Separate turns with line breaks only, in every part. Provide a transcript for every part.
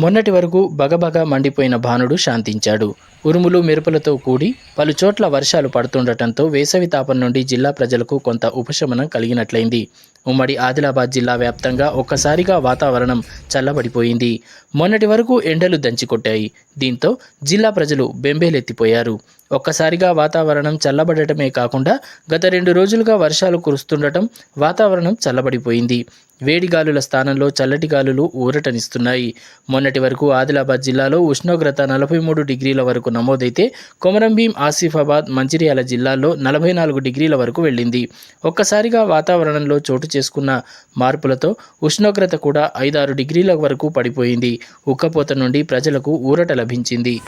మొన్నటి వరకు బగబగ మండిపోయిన భానుడు శాంతించాడు. ఉరుములు మెరుపులతో కూడి పలుచోట్ల వర్షాలు పడుతుండటంతో వేసవి తాపం నుండి జిల్లా ప్రజలకు కొంత ఉపశమనం కలిగినట్లయింది. ఉమ్మడి ఆదిలాబాద్ జిల్లా వ్యాప్తంగా ఒక్కసారిగా వాతావరణం చల్లబడిపోయింది. మొన్నటి వరకు ఎండలు దంచికొట్టాయి. దీంతో జిల్లా ప్రజలు బెంబేలెత్తిపోయారు. ఒక్కసారిగా వాతావరణం చల్లబడటమే కాకుండా గత రెండు రోజులుగా వర్షాలు కురుస్తుండటం వాతావరణం చల్లబడిపోయింది. వేడి గాలుల స్థానంలో చల్లటి గాలులు ఊరటనిస్తున్నాయి. మొన్నటి వరకు ఆదిలాబాద్ జిల్లాలో ఉష్ణోగ్రత నలభై మూడు డిగ్రీల వరకు నమోదైతే కొమరంభీం ఆసిఫాబాద్ మంచిర్యాల జిల్లాల్లో నలభై నాలుగు డిగ్రీల వరకు వెళ్ళింది. ఒక్కసారిగా వాతావరణంలో చోటు చేసుకున్న మార్పులతో ఉష్ణోగ్రత కూడా ఐదారు డిగ్రీల వరకు పడిపోయింది. ఉక్కపోత నుండి ప్రజలకు ఊరట లభించింది.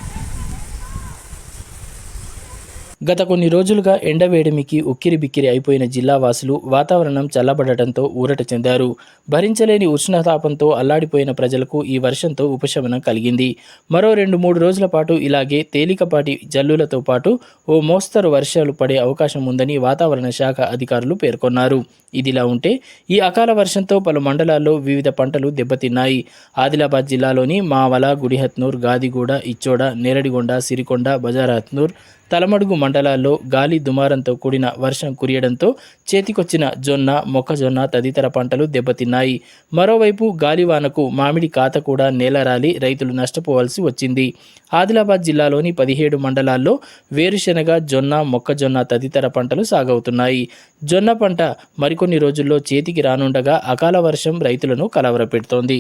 గత కొన్ని రోజులుగా ఎండవేడిమికి ఉక్కిరి బిక్కిరి అయిపోయిన జిల్లావాసులు వాతావరణం చల్లబడటంతో ఊరట చెందారు. భరించలేని ఉష్ణతాపంతో అల్లాడిపోయిన ప్రజలకు ఈ వర్షంతో ఉపశమనం కలిగింది. మరో రెండు మూడు రోజుల పాటు ఇలాగే తేలికపాటి జల్లులతో పాటు ఓ మోస్తరు వర్షాలు పడే అవకాశం ఉందని వాతావరణ శాఖ అధికారులు పేర్కొన్నారు. ఇదిలా ఉంటే ఈ అకాల వర్షంతో పలు మండలాల్లో వివిధ పంటలు దెబ్బతిన్నాయి. ఆదిలాబాద్ జిల్లాలోని మావల గుడిహత్నూర్ గాదిగూడ ఇచ్చోడ నేరడిగొండ సిరికొండ బజారహత్నూర్ తలమడుగు మండలాల్లో గాలి దుమారంతో కూడిన వర్షం కురియడంతో చేతికొచ్చిన జొన్న మొక్కజొన్న తదితర పంటలు దెబ్బతిన్నాయి. మరోవైపు గాలివానకు మామిడి కాత కూడా నేలరాలి రైతులు నష్టపోవాల్సి వచ్చింది. ఆదిలాబాద్ జిల్లాలోని పదిహేడు మండలాల్లో వేరుశెనగ జొన్న మొక్కజొన్న తదితర పంటలు సాగవుతున్నాయి. జొన్న పంట మరికొన్ని రోజుల్లో చేతికి రానుండగా అకాల వర్షం రైతులను కలవరపెడుతోంది.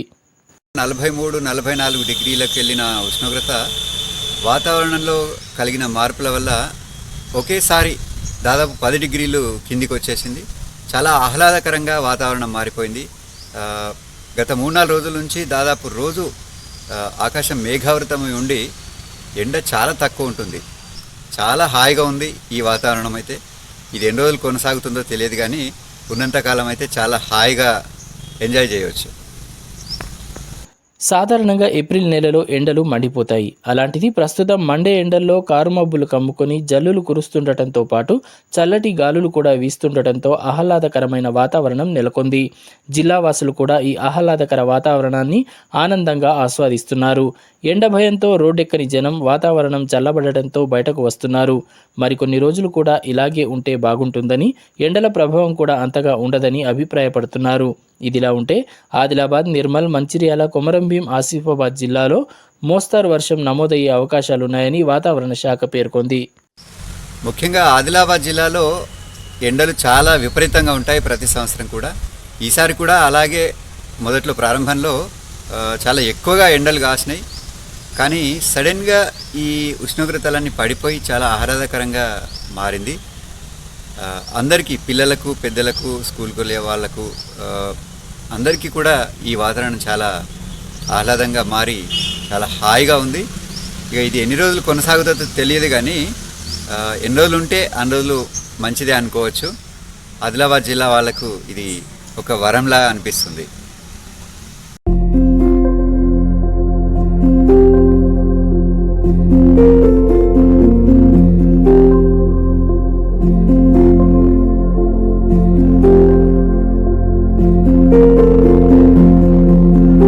నలభై మూడు నలభై నాలుగు డిగ్రీలకు వెళ్ళిన ఉష్ణోగ్రత వాతావరణంలో కలిగిన మార్పుల వల్ల ఒకేసారి దాదాపు పది డిగ్రీలు కిందికి వచ్చేసింది చాలా ఆహ్లాదకరంగా వాతావరణం మారిపోయింది. గత మూడు నాలుగు రోజుల నుంచి దాదాపు రోజు ఆకాశం మేఘావృతమై ఉండి ఎండ చాలా తక్కువ ఉంటుంది. చాలా హాయిగా ఉంది ఈ వాతావరణం అయితే. ఇది ఎన్ని రోజులు కొనసాగుతుందో తెలియదు కానీ ఉన్నంతకాలం అయితే చాలా హాయిగా ఎంజాయ్ చేయవచ్చు
సాధారణంగా ఏప్రిల్ నెలలో ఎండలు మండిపోతాయి. అలాంటిది ప్రస్తుతం మండే ఎండల్లో కారుమబ్బులు కమ్ముకొని జల్లులు కురుస్తుండటంతో పాటు చల్లటి గాలులు కూడా వీస్తుండటంతో ఆహ్లాదకరమైన వాతావరణం నెలకొంది. జిల్లావాసులు కూడా ఈ ఆహ్లాదకర వాతావరణాన్ని ఆనందంగా ఆస్వాదిస్తున్నారు. ఎండ భయంతో రోడ్డెక్కని జనం వాతావరణం చల్లబడటంతో బయటకు వస్తున్నారు. మరికొన్ని రోజులు కూడా ఇలాగే ఉంటే బాగుంటుందని ఎండల ప్రభావం కూడా అంతగా ఉండదని అభిప్రాయపడుతున్నారు. ఇదిలా ఉంటే ఆదిలాబాద్ నిర్మల్ మంచిర్యాల కొమరంభీం ఆసిఫాబాద్ జిల్లాలో మోస్తారు వర్షం నమోదయ్యే అవకాశాలున్నాయని వాతావరణ శాఖ పేర్కొంది.
ముఖ్యంగా ఆదిలాబాద్ జిల్లాలో ఎండలు చాలా విపరీతంగా ఉంటాయి ప్రతి సంవత్సరం కూడా. ఈసారి కూడా అలాగే మొదట్లో ప్రారంభంలో చాలా ఎక్కువగా ఎండలు కాసినాయి. కానీ సడన్గా ఈ ఉష్ణోగ్రతలన్నీ పడిపోయి చాలా ఆహ్లాదకరంగా మారింది. అందరికీ పిల్లలకు పెద్దలకు స్కూల్కి వెళ్ళే వాళ్ళకు అందరికీ కూడా ఈ వాతావరణం చాలా ఆహ్లాదంగా మారి చాలా హాయిగా ఉంది. ఇక ఇది ఎన్ని రోజులు కొనసాగుతుందో తెలియదు కానీ ఎన్ని రోజులు ఉంటే అన్ని రోజులు మంచిదే అనుకోవచ్చు. ఆదిలాబాద్ జిల్లా వాళ్ళకు ఇది ఒక వరంలా అనిపిస్తుంది.